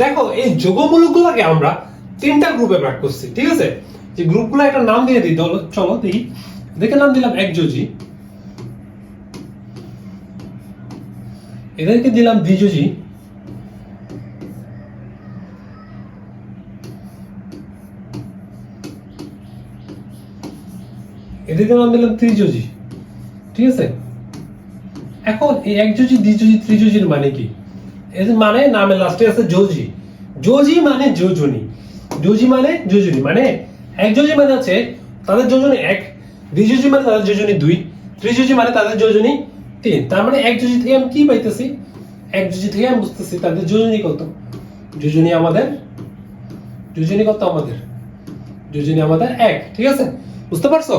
দেখো, এই যোগমূলকগুলোকে আমরা তিনটা গ্রুপে ভাগ করছি, ঠিক আছে? যে গ্রুপগুলো একটা নাম দিয়ে দিই চলো দেখি। দেখে নাম দিলাম একযোজি এদেরকে দিলাম দ্বিযোজি এদেরকে নাম দিলাম ত্রিযোজি ঠিক আছে? এখন এই একযোজি দ্বিযোজি ত্রিযোজির মানে কি? এর মানে নামে লাস্টে আছে যোজি। যোজি মানে যোজনী। যোজি মানে যোজনী মানে একযোজি মানে আছে তাদের যোজনী এক, দ্বিযোজি মানে তাদের যোজনী দুই, ত্রিযোজি মানে তাদের যোজনী তিন। তার মানে এক যোজি থেকে আমি কি পাইতেছি? এক যোজি থেকে আমি বুঝতেছি তাদের যোজনী কত? যোজনী আমাদের, যোজনী কত আমাদের? যোজনী আমাদের এক, ঠিক আছে? বুঝতে পারছ?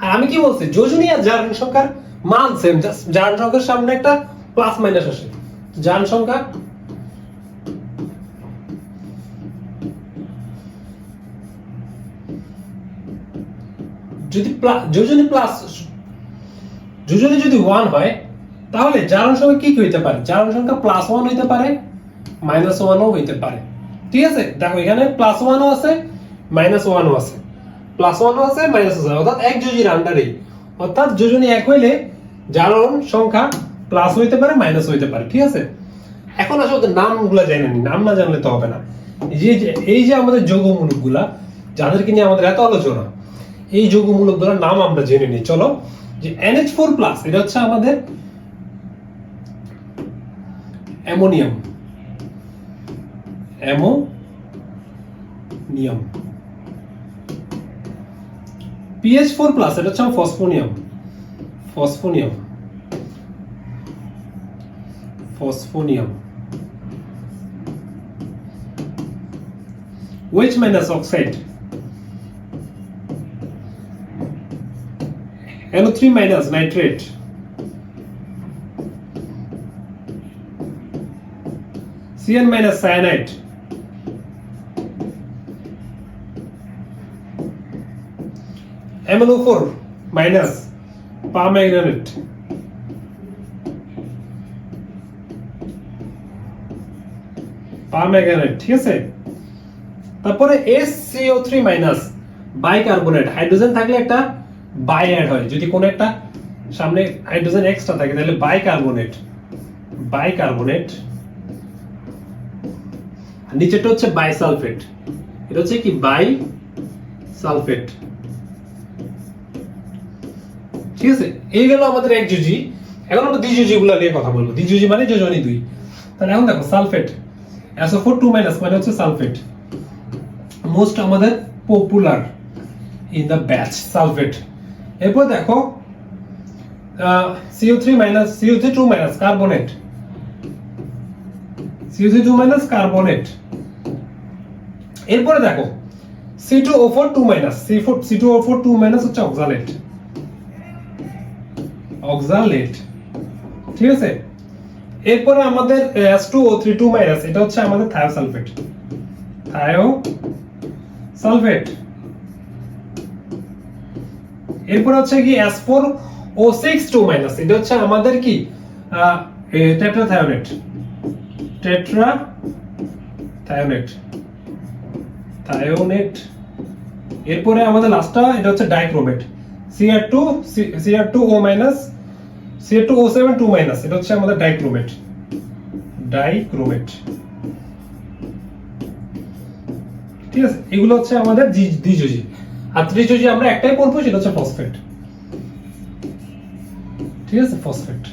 আর আমি কি বলছি? যোজনী আর জারণ সংখ্যার মান সেম জারণ সংখ্যার সামনে একটা প্লাস মাইনাস আসে। জারণ সংখ্যা। যদি যোজনী প্লাস যদি ওয়ান হয়, তাহলে জারণ সংখ্যা কি কি হইতে পারে? জারণ সংখ্যা প্লাস ওয়ান হইতে পারে মাইনাস ওয়ানও হইতে পারে। ঠিক আছে? দেখো, এখানে প্লাস ওয়ানও আছে মাইনাস ওয়ানও আছে। প্লাস ওয়ানও আছে মাইনাস অর্থাৎ এক যোজনীর আন্ডারে অর্থাৎ যোজনী এক হইলে জারণ সংখ্যা প্লাস হইতে পারে মাইনাস হইতে পারে, ঠিক আছে? এখন আসলে ওদের নামগুলো জানি নি, নাম না জানলে তো হবে না। যে- এই যে আমাদের যোগমূলকগুলা, যাদেরকে নিয়ে আমাদের এত আলোচনা, এই যোগমূলকগুলোর নাম আমরা জেনে নিই। চলো, যে NH4 ফোর প্লাস এটা হচ্ছে আমাদের ammonium. Ammonium. PH four plus এটা হচ্ছে phosphonium. Phosphonium. phosphonium. Which minus oxide? NO3 minus nitrate. CN minus cyanide. MnO4 minus permanganate permanganate ঠিক আছে? তারপরে SCO3 মাইনাস বাইকার্বনেট হাইড্রোজেন থাকলে একটা বাই অ্যাড হয়। যদি কোনো একটা সামনে হাইড্রোজেন এক্সট্রা থাকে, তাহলে বাইকার্বনেট বাইকার্বনেট আর নিচেরটা হচ্ছে বাইসালফেট এটা হচ্ছে কি? বাই সালফেট ঠিক আছে? এই গেল আমাদের এক জুজি এখন আমরা দ্বিজুজি গুলো নিয়ে কথা বলব। দ্বিজুজি মানে যোজনী দুই। তাহলে এখন দেখো সালফেট SO4 2 মাইনাস মানে হচ্ছে সালফেট মোস্ট আমাদের popular in the batch sulphate এরপর দেখো CO3 minus CO3 2 minus carbonate CO3 2 minus carbonate এরপরে দেখো C2O4 2 minus C4 C2O4 2 minus হচ্ছে অক্সালেট অক্সালেট ঠিক আছে? এরপরে আমাদের S2O3 2 মাইনাস এটা হচ্ছে আমাদের থায়ো সালফেট থায়ো সালফেট এরপর হচ্ছে কি S4O6 2 মাইনাস এটা হচ্ছে আমাদের কি টেট্রাথায়োনেট টেট্রা থায়োনেট থায়োনেট এরপরে আমাদের লাস্টটা এটা হচ্ছে dichromate Cr2 Cr2O minus Cr2O7 2 minus এটা হচ্ছে আমাদের ডাইক্রোমেট ডাইক্রোমেট ঠিক আছে? এগুলো হচ্ছে আমাদের দ্বি- দ্বিযোজি। আর ত্রিযোজি আমরা একটাই পড়ব সেটা হচ্ছে ফসফেট ঠিক আছে? ফসফেট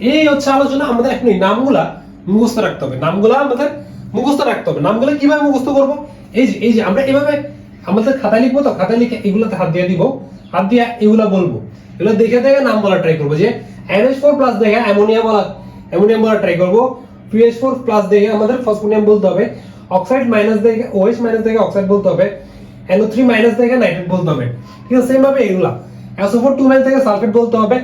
এই হচ্ছে আলোচনা আমাদের এখন এই নামগুলা মুখস্থ রাখতে হবে। নামগুলা আমাদের মুখস্থ রাখতে হবে। নামগুলো কীভাবে মুখস্থ করব? এই যে এই যে আমরা এভাবে আমাদের খাতায় লিখব তো, খাতায় লিখে এগুলোতে হাত দিয়ে দিব। হাত দিয়ে এগুলা বলব। এগুলো দেখে দেখে নাম বলা ট্রাই করব যে NH4 ফোর প্লাস দেখে অ্যামোনিয়া বলা অ্যামোনিয়াম বলা ট্রাই করব। পিএইচ ফোর প্লাস দেখে আমাদের ফসফোনিয়াম বলতে হবে। অক্সাইড মাইনাস দেখে ওএইচ মাইনাস দেখে অক্সাইড বলতে হবে। NO3 থ্রি মাইনাস দেখে নাইট্রেট বলতে হবে। ঠিক আছে সেম ভাবে এগুলা। SO4 টু মাইনাস দেখে সালফেট বলতে হবে।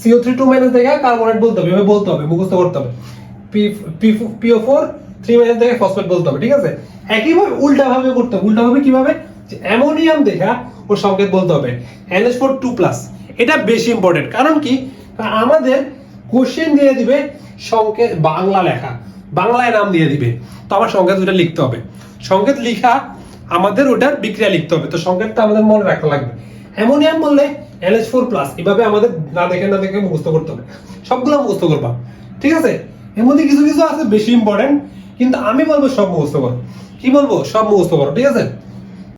CO3 থ্রি টু মাইনাস দেখে কার্বনেট বলতে হবে। এভাবে বলতে হবে, মুখস্থ করতে হবে। পিও ফোর থ্রি মাইনাস দেখে ফসফেট বলতে হবে, ঠিক আছে? একইভাবে উল্টাভাবে করতে হবে। উল্টা ভাবে কীভাবে? অ্যামোনিয়াম দেখা ওর সংকেত বলতে হবে। NH4 ফোর টু প্লাস এটা বেশি ইম্পর্টেন্ট কারণ কি? আমাদের কোশ্চেন দিয়ে দিবে সংকেত বাংলা লেখা। বাংলায় নাম দিয়ে দিবে। তো আমার সংকেত ওটা লিখতে হবে। সংকেত লিখা আমাদের ওটার বিক্রিয়া লিখতে হবে। তো সংকেতটা আমাদের মনে রাখা লাগবে। অ্যামোনিয়াম বললে এনএচ ফোর প্লাস এভাবে আমাদের না দেখে না দেখে মুখস্থ করতে হবে। সবগুলো মুখস্থ করবা। ঠিক আছে? এর মধ্যে কিছু কিছু আছে বেশি ইম্পর্টেন্ট কিন্তু আমি বলব সব মুখস্থ করো। কি বলব? সব মুখস্থ করো। ঠিক আছে?